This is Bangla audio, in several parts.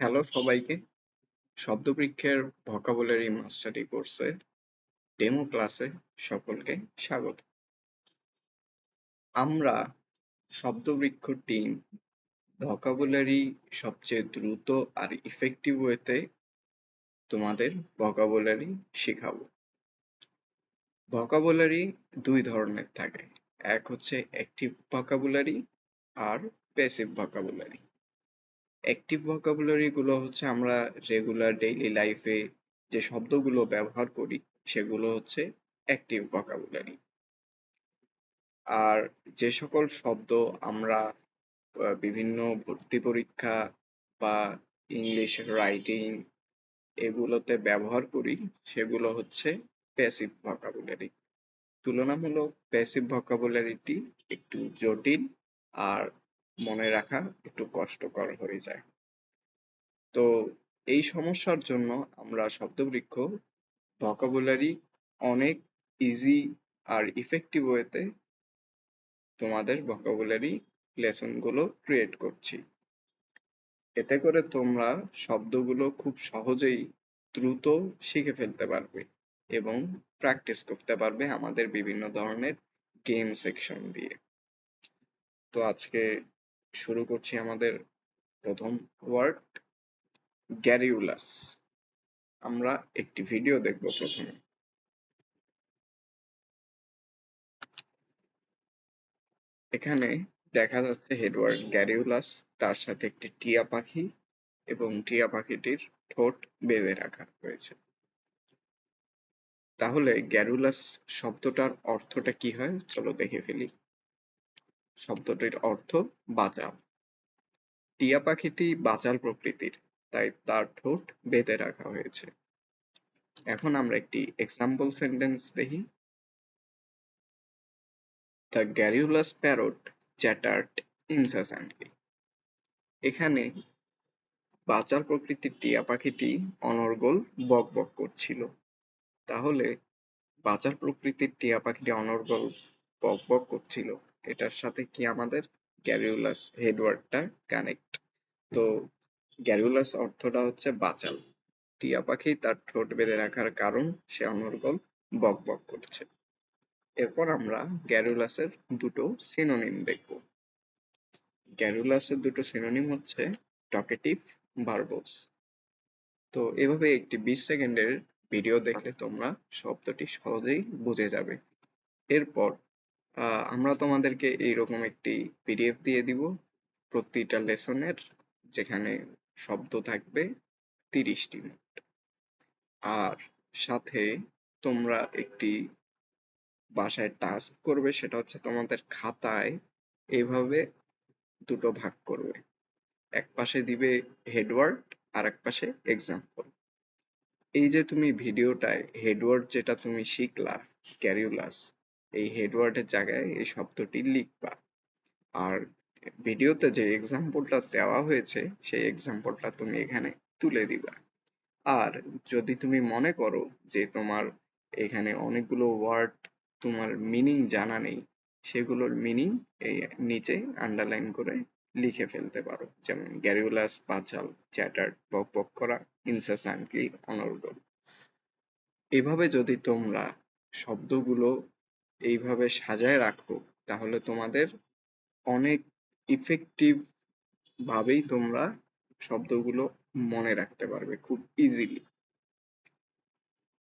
হ্যালো সবাইকে। শব্দবৃক্ষের ভোকাবুলারি মাস্টারি কোর্সে ডেমো ক্লাসে সকলকে স্বাগত। আমরা শব্দবৃক্ষ টিম ভোকাবুলারি সবচেয়ে দ্রুত আর ইফেক্টিভ ওয়েতে তোমাদের ভোকাবুলারি শেখাবো। ভোকাবুলারি দুই ধরনের থাকে। এক হচ্ছে অ্যাক্টিভ ভোকাবুলারি আর প্যাসিভ ভোকাবুলারি অ্যাক্টিভ ভোকাবুলারি গুলো হচ্ছে আমরা রেগুলার ডেইলি লাইফে যে শব্দগুলো ব্যবহার করি, সেগুলো হচ্ছে অ্যাক্টিভ ভোকাবুলারি আর যে সকল শব্দ আমরা বিভিন্ন ভর্তি পরীক্ষা বা ইংলিশ রাইটিং এগুলোতে ব্যবহার করি, সেগুলো হচ্ছে প্যাসিভ ভোকাবুলারি তুলনামূলক প্যাসিভ ভোকাবুলারিটি একটু জটিল, আর মনে রাখা একটু কষ্টকর হয়ে যায়। তো এই সমস্যার জন্য আমরা শব্দবৃক্ষ ভোকাবুলারি অনেক ইজি আর ইফেক্টিভ ওয়েতে তোমাদের ভোকাবুলারি লেসনগুলো ক্রিয়েট করছি। এতে করে তোমরা শব্দগুলো খুব সহজেই দ্রুত শিখে ফেলতে পারবে এবং প্র্যাকটিস করতে পারবে আমাদের বিভিন্ন ধরনের গেম সেকশন দিয়ে। তো আজকে শুরু করছি আমাদের প্রথম ওয়ার্ড, গ্যারিউলাস। আমরা একটি ভিডিও দেখব প্রথমে। এখানে দেখা যাচ্ছে হেডওয়ার্ড গ্যারিউলাস, তার সাথে একটি টিয়া পাখি এবং টিয়া পাখিটির ঠোঁট বেঁধে রাখা হয়েছে। তাহলে গ্যারুলাস শব্দটার অর্থটা কি হয়? চলো দেখে ফেলি। শব্দটির অর্থ বাঁচাও। টিয়া পাখিটি বাঁচার প্রকৃতির, তাই তার ঠোঁট বেঁধে রাখা হয়েছে। এখন আমরা একটি এক্সাম্পল সেন্টেন্স দেখি। The garrulous parrot chattered incessantly এখানে বাঁচার প্রকৃতির টিয়া পাখিটি অনর্গল বক বক করছিল। তাহলে বাঁচার প্রকৃতির টিয়া পাখিটি অনর্গল বক বক করছিল। এটার সাথে কি আমাদের গ্যারিউলাস হেডওয়ার্ডটা কানেক্ট? তো গ্যারিউলাস অর্থটা হচ্ছে বাচাল। টিয়া পাখি তার ঠোঁট বেঁধে রাখার কারণ সে অনর্গল বক বক করছে। এরপর আমরা গ্যারুলাসের দুটো সিনোনিম দেখব। গ্যারুলাসের দুটো সিনোনিম হচ্ছে টকেটিভ ভার্বস তো এভাবে একটি বিশ সেকেন্ডের ভিডিও দেখলে তোমরা শব্দটি সহজেই বুঝে যাবে। এরপর আমরা তোমাদেরকে এইরকম একটি পিডিএফ দিয়ে দিব। প্রতিটা লেসনের যেখানে শব্দ থাকবে তিরিশটি মোট আর সাথে তোমরা একটি বাসায় টাস্ক করবে, সেটা হচ্ছে তোমাদের খাতায় এইভাবে দুটো ভাগ করবে। এক পাশে দিবে হেডওয়ার্ড আর এক পাশে এক্সাম্পল এই যে তুমি ভিডিওটায় হেডওয়ার্ড যেটা তুমি শিখলা ক্যারিউলাস এই হেডওয়ার্ডের জায়গায় এই শব্দটি লিখবা। আর ভিডিওতে যে এক্সাম্পলটা দেওয়া হয়েছে, সেই এক্সাম্পলটা তুমি এখানে তুলে দিবা। আর যদি তুমি মনে করো যে তোমার এখানে অনেকগুলো ওয়ার্ড তোমার মিনিং জানা নেই, সেগুলোর মিনিং এই নিচে আন্ডারলাইন করে লিখে ফেলতে পারো। যেমন গ্যারিউলাস পাঁচাল চ্যাটার্ড বক বক করা ইনসেসান্টলি অনর্গল এভাবে যদি তোমরা শব্দগুলো এইভাবে সাজায় রাখো, তাহলে তোমাদের অনেক ইফেক্টিভ ভাবেই তোমরা শব্দগুলো মনে রাখতে পারবে খুব ইজিলি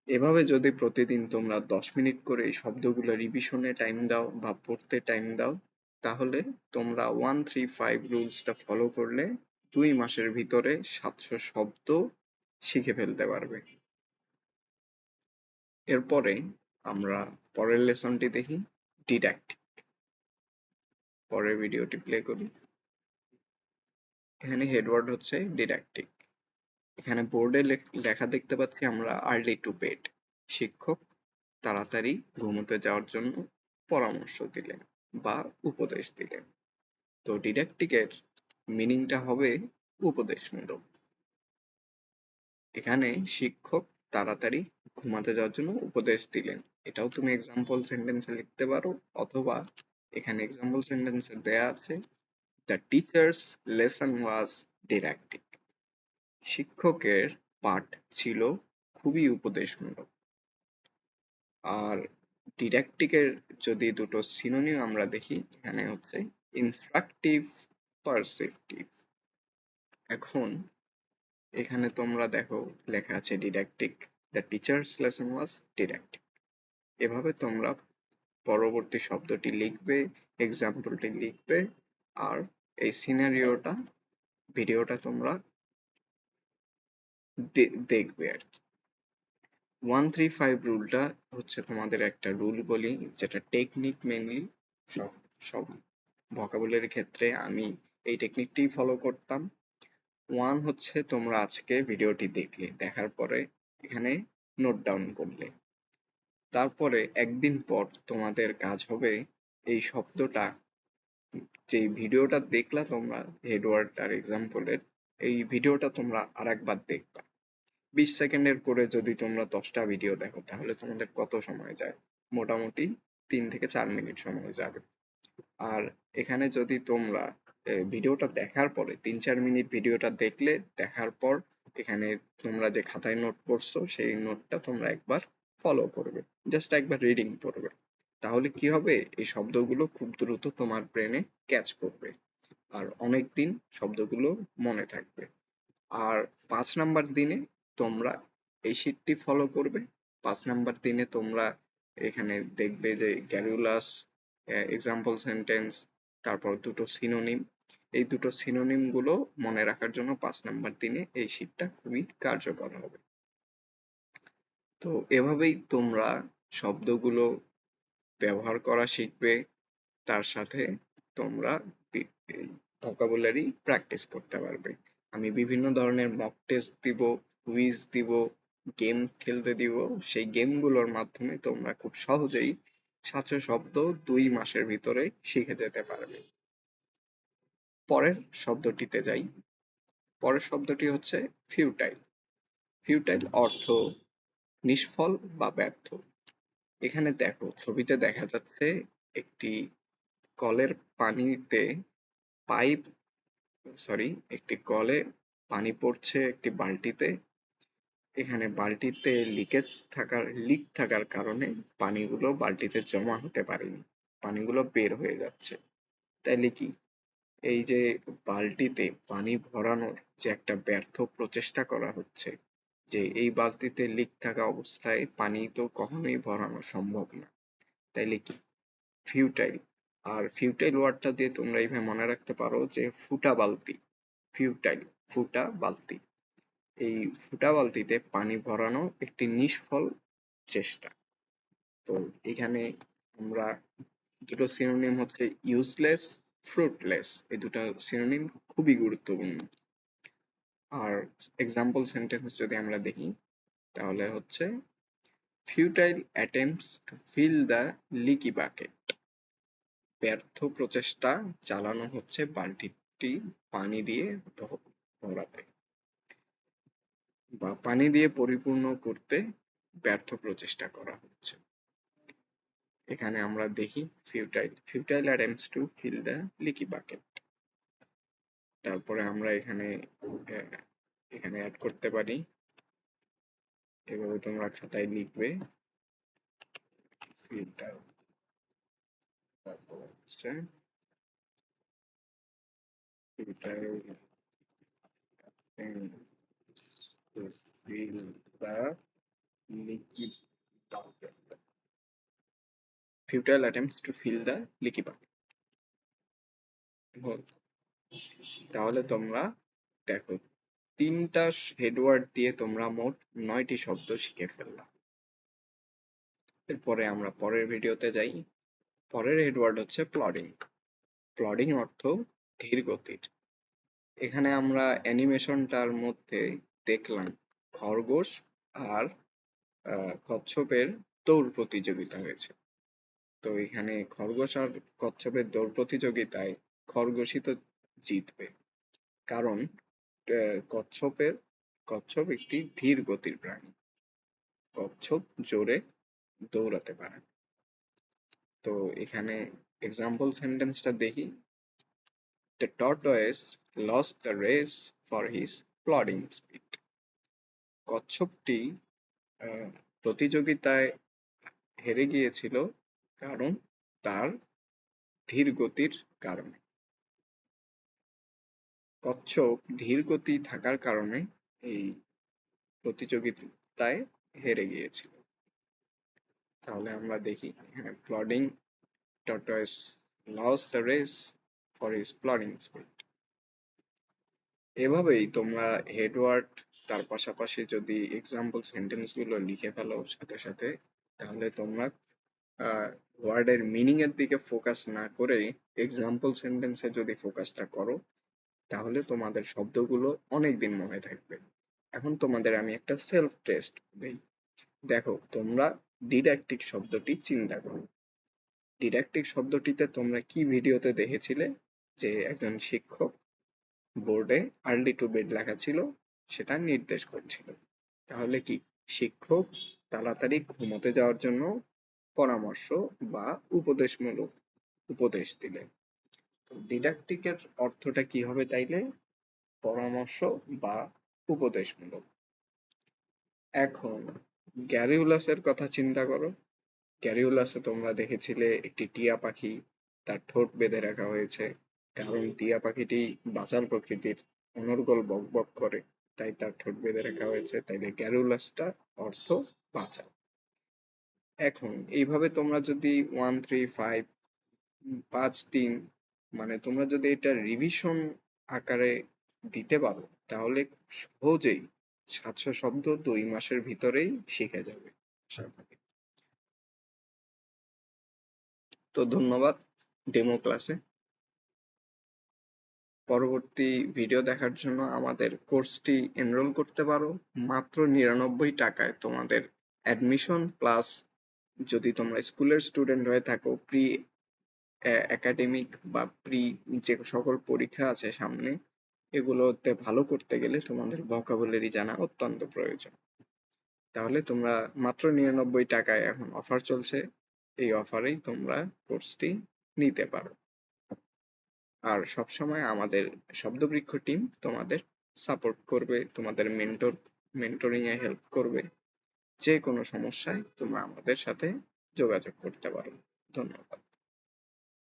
এভাবে যদি প্রতিদিন তোমরা দশ মিনিট করে এই শব্দগুলো রিভিশনে টাইম দাও বা পড়তে টাইম দাও, তাহলে তোমরা ওয়ান থ্রি ফাইভ রুলসটা ফলো করলে দুই মাসের ভিতরে সাতশো শব্দ শিখে ফেলতে পারবে। এরপরে আমরা পরের লেসনটি দেখি ডিডাক্টিক পরের ভিডিওটি প্লে করি। এখানে হেডওয়ার্ড হচ্ছে ডিডাক্টিক এখানে বোর্ডে লেখা দেখতে পাচ্ছি আমরা আর্লি টু বেড শিক্ষক তাড়াতাড়ি ঘুমোতে যাওয়ার জন্য পরামর্শ দিলেন বা উপদেশ দিলেন। তো ডিডাক্টিকের মিনিংটা হবে উপদেশমূলক এখানে শিক্ষক তাড়াতাড়ি ঘুমাতে যাওয়ার জন্য উপদেশ দিলেন। এটাও তুমি এক্সাম্পল সেন্টেন্সে লিখতে পারো, অথবা এখানে এক্সাম্পল সেন্টেন্সে দেয়া আছে the teacher's lesson was didactic শিক্ষকের পাঠ ছিল খুবই উপদেশমূলক। আর ডিডাক্টিকের যদি দুটো সিনোনিম আমরা দেখি, এখানে হচ্ছে ইনস্ট্রাকটিভ পারসেপটিভ এখন এখানে তোমরা দেখো, লেখা আছে didactic the teacher's lesson was didactic এভাবে তোমরা পরবর্তী শব্দটি লিখবে এক্সাম্পলটি লিখবে, আর এই সিনারিওটা ভিডিওটা তোমরা দেখবে আর কি। ওয়ান থ্রি ফাইভ রুলটা হচ্ছে তোমাদের একটা রুল বলি, যেটা টেকনিক মেনলি সব সব ভকাবুলারির ক্ষেত্রে আমি এই টেকনিকটি ফলো করতাম। ওয়ান হচ্ছে তোমরা আজকে ভিডিওটি দেখলে, দেখার পরে এখানে নোট ডাউন করলে। তারপরে একদিন পর তোমাদের কাজ হবে এই শব্দটা। যে ভিডিওটা দেখলা তোমরা হেডওয়ার্ড আর এক্সাম্পলের এই ভিডিওটা তোমরা আর একবার দেখবা। বিশ সেকেন্ডের করে যদি তোমরা দশটা ভিডিও দেখো, তাহলে তোমাদের কত সময় যায়? মোটামুটি তিন থেকে চার মিনিট সময় যাবে। আর এখানে যদি তোমরা ভিডিওটা দেখার পরে, তিন চার মিনিট ভিডিওটা দেখলে, দেখার পর, এখানে তোমরা যে খাতায় নোট করছ, সেই নোটটা তোমরা একবার ফলো করবে জাস্ট একবার রিডিং করবে তাহলে কি হবে? এই শব্দগুলো খুব দ্রুত তোমার ব্রেনে ক্যাচ করবে। আর অনেক দিন শব্দগুলো মনে থাকবে। আর পাঁচ নাম্বার দিনে তোমরা এই শীটটি ফলো করবে। পাঁচ নাম্বার দিনে তোমরা এখানে দেখবে যে গ্যারুলাস এক্সাম্পল সেন্টেন্স তারপর দুটো সিনোনিম এই দুটো সিনোনিমগুলো মনে রাখার জন্য পাঁচ নাম্বার দিনে এই শীটটা খুবই কার্যকর হবে। তো এভাবেই তোমরা শব্দগুলো ব্যবহার করা শিখবে। তার সাথে তোমরা ভোকাবুলারি প্র্যাকটিস করতে পারবে। আমি বিভিন্ন ধরনের মক টেস্ট দিব কুইজ দিব গেম খেলতে দিব। সেই গেমগুলোর মাধ্যমে তোমরা খুব সহজেই সাতশো শব্দ দুই মাসের ভিতরে শিখে যেতে পারবে। পরের শব্দটিতে যাই। পরের শব্দটি হচ্ছে ফিউটাইল ফিউটাইল অর্থ নিষ্ফল বা ব্যর্থ। এখানে দেখো, ছবিতে দেখা যাচ্ছে একটি কলের পানিতে পাইপ সরি একটি কলে পানি পড়ছে একটি বালতিতে। এখানে বালতিতে লিকেজ থাকার, লিক থাকার কারণে পানিগুলো বালতিতে জমা হতে পারেনি, পানিগুলো বের হয়ে যাচ্ছে। তাইলে কি? এই যে বালতিতে পানি ভরানোর যে একটা ব্যর্থ প্রচেষ্টা করা হচ্ছে যে এই বালতিতে লিক থাকা অবস্থায় পানি তো কখনোই ভরানো সম্ভব না। তাইলে কি? ফিউটাইল আর ফিউটাইল ওয়ার্ডটা দিয়ে তোমরা এইভাবে মনে রাখতে পারো যে ফুটা বালতি। ফিউটাইল ফুটা বালতি। এই ফুটা বালতিতে পানি ভরানো একটি নিষ্ফল চেষ্টা। তো এখানে আমরা দুটো সিনোনিম হচ্ছে ইউজলেস ফ্রুটলেস এই দুটো সিনোনিম খুবই গুরুত্বপূর্ণ। আর এক্সাম্পল সেন্টেন্স যদি আমরা দেখি, তাহলে হচ্ছে futile attempts to fill the leaky bucket ব্যর্থ প্রচেষ্টা চালানো হচ্ছে বালতিটি পানি দিয়ে ভরাতে বা পানি দিয়ে পরিপূর্ণ করতে ব্যর্থ প্রচেষ্টা করা হচ্ছে। এখানে আমরা দেখি futile futile attempts to fill the leaky bucket তারপরে আমরা এখানে এখানে অ্যাড করতে পারি। এভাবে তোমরা খাতায় লিখবে। Futile futile attempts to fill the leaky পাক তাহলে তোমরা দেখো, তিনটা হেডওয়ার্ড দিয়ে তোমরা মোট নয়টি শব্দ শিখে ফেললাম এরপরে আমরা পরের ভিডিওতে যাই। পরের হেডওয়ার্ড হচ্ছে প্লডিং প্লডিং অর্থ ধীর গতির এখানে আমরা অ্যানিমেশনটার মধ্যে দেখলাম খরগোশ আর কচ্ছপের দৌড় প্রতিযোগিতা হয়েছে। তো এখানে খরগোশ আর কচ্ছপের দৌড় প্রতিযোগিতায় খরগোশই তো জিতবে। কারণ কচ্ছপের, কচ্ছপ একটি ধীর গতির প্রাণী। কচ্ছপ জোরে দৌড়াতে পারে। তো এখানে এক্সাম্পল সেন্টেন্সটা দেখি। The tortoise lost the race for his plodding speed কচ্ছপটি প্রতিযোগিতায় হেরে গিয়েছিল কারণ তার ধীর গতির কারণে। কচ্ছপ ধীর গতি থাকার কারণে এই প্রতিযোগিতায় হেরে গিয়েছিল। তাহলে আমরা দেখি এখানে plodding tortoise lost the race for his plodding speed এভাবেই তোমরা হেডওয়ার্ড তার পাশাপাশি যদি এক্সাম্পল সেন্টেন্সগুলো লিখে ফেলো সাথে সাথে, তাহলে তোমরা ওয়ার্ডের মিনিং এর দিকে ফোকাস না করে এক্সাম্পল সেন্টেন্সে যদি ফোকাসটা করো তাহলে তোমাদের শব্দগুলো অনেক দিন মনে থাকবে। এখন তোমাদের আমি একটা সেলফ টেস্ট দেই। দেখো, তোমরা ডিডাক্টিক শব্দটি চিন্তা করো। ডিডাক্টিক শব্দটিতে তোমরা কি ভিডিওতে দেখেছিলে? যে একজন শিক্ষক বোর্ডে আর্লি টু বেড লেখা ছিল, সেটা নির্দেশ করছিল। তাহলে কি? শিক্ষক তাড়াতাড়ি ঘুমোতে যাওয়ার জন্য পরামর্শ বা উপদেশমূলক উপদেশ দিলেন। তো ডিডাক্টিকের অর্থটা কি হবে তাইলে? পরামর্শ বা উপদেশমূলক। এখন গ্যারিউলাসের কথা চিন্তা করো। ক্যারিওলাসে তোমরা দেখেছিলে একটি টিয়া পাখি, তার ঠোঁট বেঁধে রাখা হয়েছে। কারণ টিয়া পাখিটি বাচাল প্রকৃতির অনর্গল বকবক করে, তাই তার ঠোঁট বেঁধে রাখা হয়েছে, তাইলে গ্যারুলাসটা অর্থ বাচাল এখন এইভাবে তোমরা যদি ওয়ান থ্রি ফাইভ পাঁচ, তিন মানে তোমরা যদি এটা রিভিশন আকারে দিতে পারো, তাহলে সহজেই সাতশো শব্দ দুই মাসের ভিতরেই শিখে যাবে তো ধন্যবাদ ডেমো ক্লাসে পরবর্তী ভিডিও দেখার জন্য আমাদের কোর্সটি এনরোল করতে পারো। মাত্র নিরানব্বই টাকায় তোমাদের অ্যাডমিশন প্লাস যদি তোমরা স্কুলের স্টুডেন্ট হয়ে থাকো প্রি একাডেমিক বা প্রি যে সকল পরীক্ষা আছে সামনে, এগুলোতে ভালো করতে গেলে তোমাদের ভোকাবুলারি জানা অত্যন্ত প্রয়োজন। তাহলে তোমরা মাত্র নিরানব্বই টাকায় এখন অফার চলছে। এই অফারেই তোমরা কোর্সটি নিতে পারো। আর সবসময় আমাদের শব্দবৃক্ষ টিম তোমাদের সাপোর্ট করবে, তোমাদের মেন্টর মেন্টরিং এ হেল্প করবে। যে কোনো সমস্যায় তোমরা আমাদের সাথে যোগাযোগ করতে পারো। ধন্যবাদ।